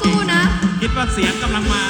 สู้ๆนะ คิดว่าเสียงกำลังมา